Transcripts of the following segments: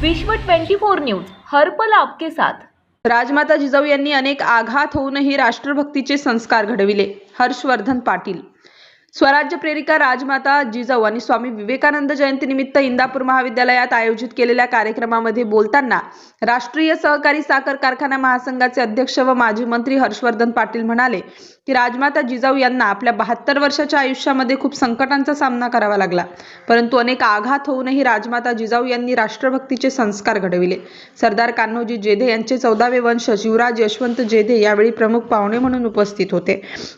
विश्व 24 न्यूज हर्पल आपके साथ. राजमाता जिजाऊ यांनी अनेक आघात होऊनही राष्ट्रभक्तीचे संस्कार घडविले. हर्षवर्धन पाटील. स्वराज्य प्रेरिका राजमाता जिजाऊ आणि स्वामी विवेकानंद जयंतीनिमित्त इंदापूर महाविद्यालयात आयोजित केलेल्या कार्यक्रमामध्ये बोलताना राष्ट्रीय सहकारी साखर कारखाना महासंघाचे अध्यक्ष व माजी मंत्री हर्षवर्धन पाटील म्हणाले की राजमाता जिजाऊ यांना आपल्या बहात्तर वर्षाच्या आयुष्यामध्ये खूप संकटांचा सामना करावा लागला. परंतु अनेक आघात होऊनही राजमाता जिजाऊ यांनी राष्ट्रभक्तीचे संस्कार घडविले. सरदार कान्होजी जेधे यांचे चौदावे वंशज युवराज यशवंत जेधे यावेळी प्रमुख पाहुणे म्हणून उपस्थित होते.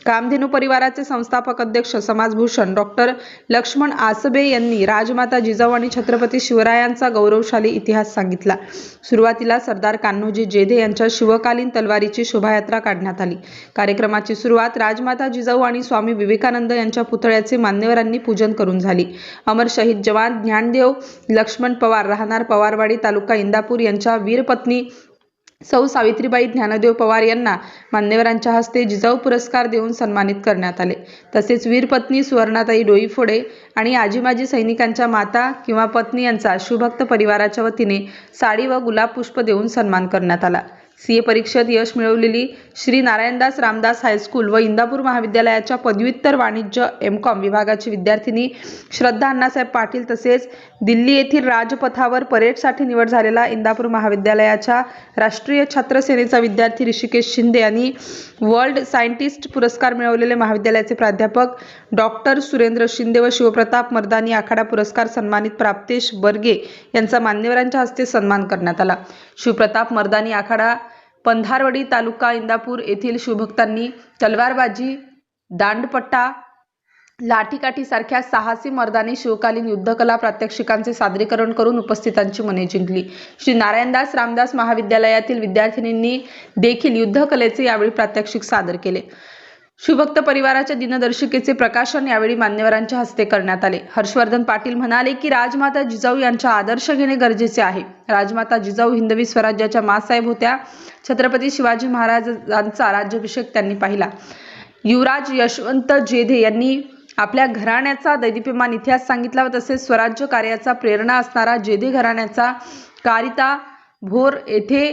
कामधेनू परिवाराचे संस्थापक अध्यक्ष समाजभूषण डॉक्टर लक्ष्मण आसबे यांनी राजमाता जिजाऊ आणि छत्रपती शिवरायांचा गौरवशाली इतिहास सांगितला. सुरुवातीला सरदार कान्होजी जेधे यांच्या शिवकालीन तलवारीची शोभायात्रा काढण्यात आली. कार्यक्रमाची सुरुवात राजमाता जिजाऊ आणि स्वामी विवेकानंद यांच्या पुतळ्याचे मान्यवरांनी पूजन करून झाली. अमर शहीद जवान ज्ञानदेव लक्ष्मण पवार राहणार पवारवाडी तालुका इंदापूर यांच्या वीरपत्नी सौ सावित्रीबाई ज्ञानदेव पवार यांना मान्यवरांच्या हस्ते जिजाऊ पुरस्कार देऊन सन्मानित करण्यात आले. तसेच वीरपत्नी सुवर्णाताई डोईफोडे आणि आजीमाजी सैनिकांच्या माता किंवा पत्नी यांचा शिवभक्त परिवाराच्या वतीने साडी व गुलाब पुष्प देऊन सन्मान करण्यात आला. सी ए परीक्षेत यश मिळवलेली श्री नारायणदास रामदास हायस्कूल व इंदापूर महाविद्यालयाच्या पदव्युत्तर वाणिज्य एम कॉम विभागाची विद्यार्थिनी श्रद्धा अण्णासाहेब पाटील तसेच दिल्ली येथील राजपथावर परेडसाठी निवड झालेला इंदापूर महाविद्यालयाच्या राष्ट्रीय छात्र सेनेचा विद्यार्थी ऋषिकेश शिंदे आणि वर्ल्ड सायंटिस्ट पुरस्कार मिळवलेले महाविद्यालयाचे प्राध्यापक डॉक्टर सुरेंद्र शिंदे व शिवप्रताप मर्दानी आखाडा पुरस्कार सन्मानित प्राप्तेश बर्गे यांचा मान्यवरांच्या हस्ते सन्मान करण्यात आला. शिवप्रताप मर्दानी आखाडा पंधारवडी तालुका इंदापूर येथील शिवभक्तांनी तलवारबाजी दांडपट्टा लाठीकाठीसारख्या साहसी मर्दानी शिवकालीन युद्धकला प्रात्यक्षिकांचे सादरीकरण करून उपस्थितांची मने जिंकली. श्री नारायणदास रामदास महाविद्यालयातील विद्यार्थिनींनी देखील युद्धकलेचे यावेळी प्रात्यक्षिक सादर केले. शिवभक्त परिवाराच्या दिनदर्शिकेचे प्रकाशन यावेळी मान्यवरांच्या हस्ते करण्यात आले. हर्षवर्धन पाटील म्हणाले की राजमाता जिजाऊ यांचा आदर्श घेणे गरजेचे आहे. राजमाता जिजाऊ हिंदवी स्वराज्याच्या मासाहेब होत्या. छत्रपती शिवाजी महाराजांचा राज्याभिषेक त्यांनी पाहिला. युवराज यशवंत जेधे यांनी आपल्या घराण्याचा दैदिप्यमान इतिहास सांगितला व तसेच स्वराज्य कार्याचा प्रेरणा असणारा जेधे घराण्याचा कारिता भोर येथे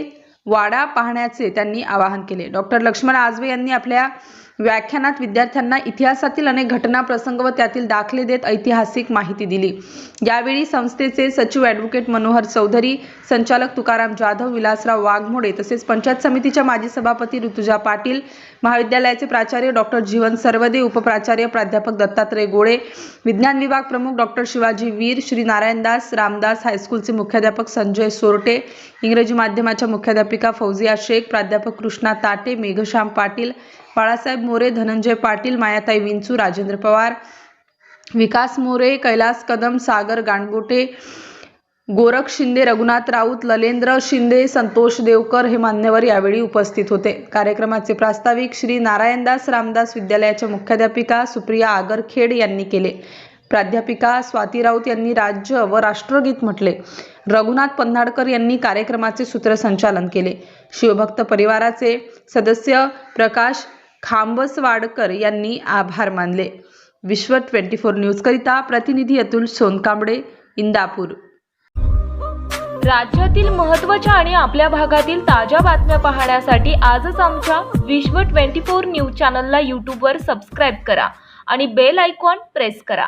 वाडा पाहण्याचे त्यांनी आवाहन केले. डॉक्टर लक्ष्मण आजवे यांनी आपल्या व्याख्यानात विद्यार्थ्यांना इतिहासातील अनेक घटना प्रसंग व त्यातील दाखले देत ऐतिहासिक माहिती दिली. यावेळी संस्थेचे सचिव ॲडव्होकेट मनोहर चौधरी संचालक तुकाराम जाधव विलासराव वाघमोडे तसेच पंचायत समितीच्या माजी सभापती ऋतुजा पाटील महाविद्यालयाचे प्राचार्य डॉक्टर जीवन सर्वदे उपप्राचार्य प्राध्यापक दत्तात्रय गोळे विज्ञान विभाग प्रमुख डॉक्टर शिवाजी वीर श्री नारायणदास रामदास हायस्कूलचे मुख्याध्यापक संजय सोरटे इंग्रजी माध्यमाच्या मुख्याध्यापिका फौजिया शेख प्राध्यापक कृष्णा ताटे मेघश्याम पाटील बाळासाहेब मोरे धनंजय पाटील मायाताई विंचू राजेंद्र पवार विकास मोरे कैलास कदम सागर गाणगोटे गोरख शिंदे रघुनाथ राऊत ललेंद्र शिंदे संतोष देवकर हे मान्यवर यावेळी उपस्थित होते. कार्यक्रमाचे प्रास्ताविक श्री नारायणदास रामदास विद्यालयाच्या मुख्याध्यापिका सुप्रिया आगरखेड यांनी केले. प्राध्यापिका स्वाती राऊत यांनी राज्य व राष्ट्रगीत म्हटले. रघुनाथ पन्हाडकर यांनी कार्यक्रमाचे सूत्रसंचालन केले. शिवभक्त परिवाराचे सदस्य प्रकाश खांबसवाडकर यांनी आभार मानले. विश्व ट्वेंटी फोर न्यूजकरिता प्रतिनिधी अतुल सोनकांबडे इंदापूर. राज्यातील महत्त्वाच्या आणि आपल्या भागातील ताज्या बातम्या पाहण्यासाठी आजच आमच्या विश्व 24 न्यूज चॅनलला यूट्यूबवर सबस्क्राईब करा आणि बेल आयकॉन प्रेस करा.